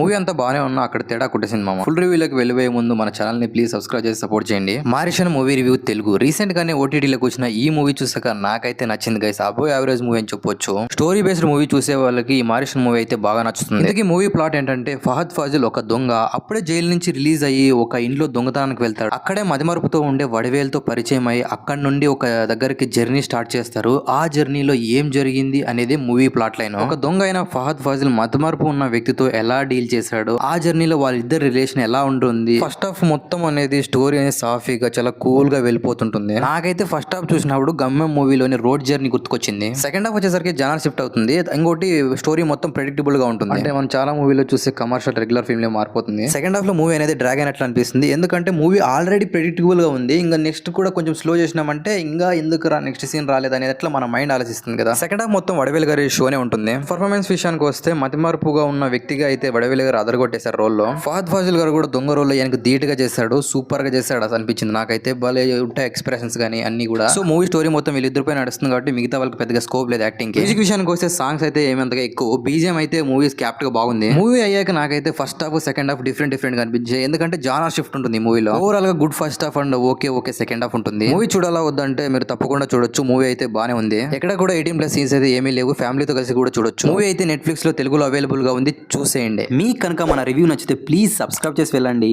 Movie అంతా బాగానే ఉన్నా అక్కడ తేడా కొట్టేసింది మామ ఫుల్ రివ్యూలోకి వెళ్ళిపోయే ముందు మన ఛానల్ని ప్లీజ్ సబ్స్క్రైబ్ చేసి సపోర్ట్ చేయండి. Maareesan movie review Telugu. Recent గానే ఓటీటీలోకి వచ్చిన ఈ మూవీ చూసాక నాకైతే నచ్చింది గైస్ అబో యావరేజ్ మూవీ అని చెప్పొచ్చు. స్టోరీ బేస్డ్ మూవీ చూసే వాళ్ళకి ఈ మారిషన్ మూవీ అయితే బాగా నచ్చుతుంది. ఇంతకీ మూవీ ప్లాట్ ఏంటంటే ఫహద్ ఫాజిల్ ఒక దొంగ అప్పుడే జైలు నుంచి రిలీజ్ అయ్యి ఒక ఇంట్లో దొంగతనానికి వెళ్తాడు. అక్కడే మదిమరుపుతో ఉండే వడివేలతో పరిచయం అయ్యి అక్కడ నుండి ఒక దగ్గరికి జర్నీ స్టార్ట్ చేస్తారు. ఆ జర్నీలో ఏం జరిగింది అనేది మూవీ ప్లాట్ లైన్ ఒక దొంగ అయిన ఫహద్ ఫాజిల్ మతమరుపు ఉన్న వ్యక్తితో ఎలా డీల్ చేశాడు. ఆ జర్నీలో వాళ్ళిద్దరు రిలేషన్ ఎలా ఉంటుంది? ఫస్ట్ హాఫ్ మొత్తం అనేది స్టోరీ అనేది సాఫీగా చాలా కూల్గా వెళ్ళిపోతుంటుంది. నాకైతే ఫస్ట్ హాఫ్ చూసినప్పుడు గమ్యం మూవీలోని రోడ్ జర్నీ గుర్తుకొచ్చింది. సెకండ్ హాఫ్ వచ్చేసరికి జనాలు షిఫ్ట్ అవుతుంది. ఇంకోటి స్టోరీ మొత్తం ప్రెడిక్టబుల్గా ఉంటుంది. అంటే మనం చాలా మూవీలో చూసే కమర్షియల్ రెగ్యులర్ ఫిల్మ్లో మారిపోతుంది. సెకండ్ హాఫ్లో మూవీ అనేది డ్రాగ్ అయినట్లు అనిపిస్తుంది. ఎందుకంటే మూవీ ఆల్రెడీ ప్రెడిక్టబుల్గా ఉంది. ఇంకా నెక్స్ట్ కూడా కొంచెం స్లో చేసినామంటే ఇంకా ఎందుకు రా నెక్స్ట్ సీన్ రాలేదు అనేది అట్లా మన మైండ్ ఆలోచిస్తుంది కదా. సెకండ్ హాఫ్ మొత్తం వడవేల్ గారి షోనే ఉంటుంది. పర్ఫార్మెన్స్ విషయానికి వస్తే మతిమార్పుగా ఉన్న వ్యక్తిగా అయితే వడవేల్ గారు అదరగొట్టేశారు రోల్లో. ఫహద్ ఫాజిల్ గారు కూడా దొంగ రోల్లో ఆయనకు ధీటుగా చేశాడు సూపర్గా చేశాడు అనిపించింది నాకైతే. భలే ఉంటాయి ఎక్స్ప్రెషన్స్ కానీ అన్ని కూడా. సో మూవీ స్టోరీ మొత్తం వీళ్ళిద్దరిపై నడుస్తుంది కాబట్టి మిగతా వాళ్ళకి పెద్దగా స్కోప్ లేదు యాక్టింగ్ మ్యూజిక్ విషయానికి వస్తే సాంగ్స్ అయితే ఏమంతగా ఎక్కువ. బీజిఎం అయితే మూవీస్ క్యాప్ట్గా బాగుంది. మూవీ అయ్యాక నాకైతే first half second half different డిఫరెంట్గా అనిపించాయి. ఎందుకంటే జానర్ షిఫ్ట్ ఉంటుంది మూవీలో ఓవరాల్గా good first half and okay okay second half ఉంటుంది. మూవీ చూడాలా వద్దంటే మీరు తప్పకుండా చూడొచ్చు. మూవీ అయితే బానే ఉంది. ఎక్కడ కూడా ఎయిటీన్ ప్లస్ సీన్స్ అయితే ఏమీ లేవు. ఫ్యామిలీతో కలిసి కూడా చూడొచ్చు. మూవీ అయితే నెట్ఫ్లిక్స్లో తెలుగులో అవైలబుల్గా ఉంది. చూసేయండి. మీకు కనుక మన రివ్యూ నచ్చితే ప్లీజ్ సబ్స్క్రైబ్ చేసి వెళ్ళండి.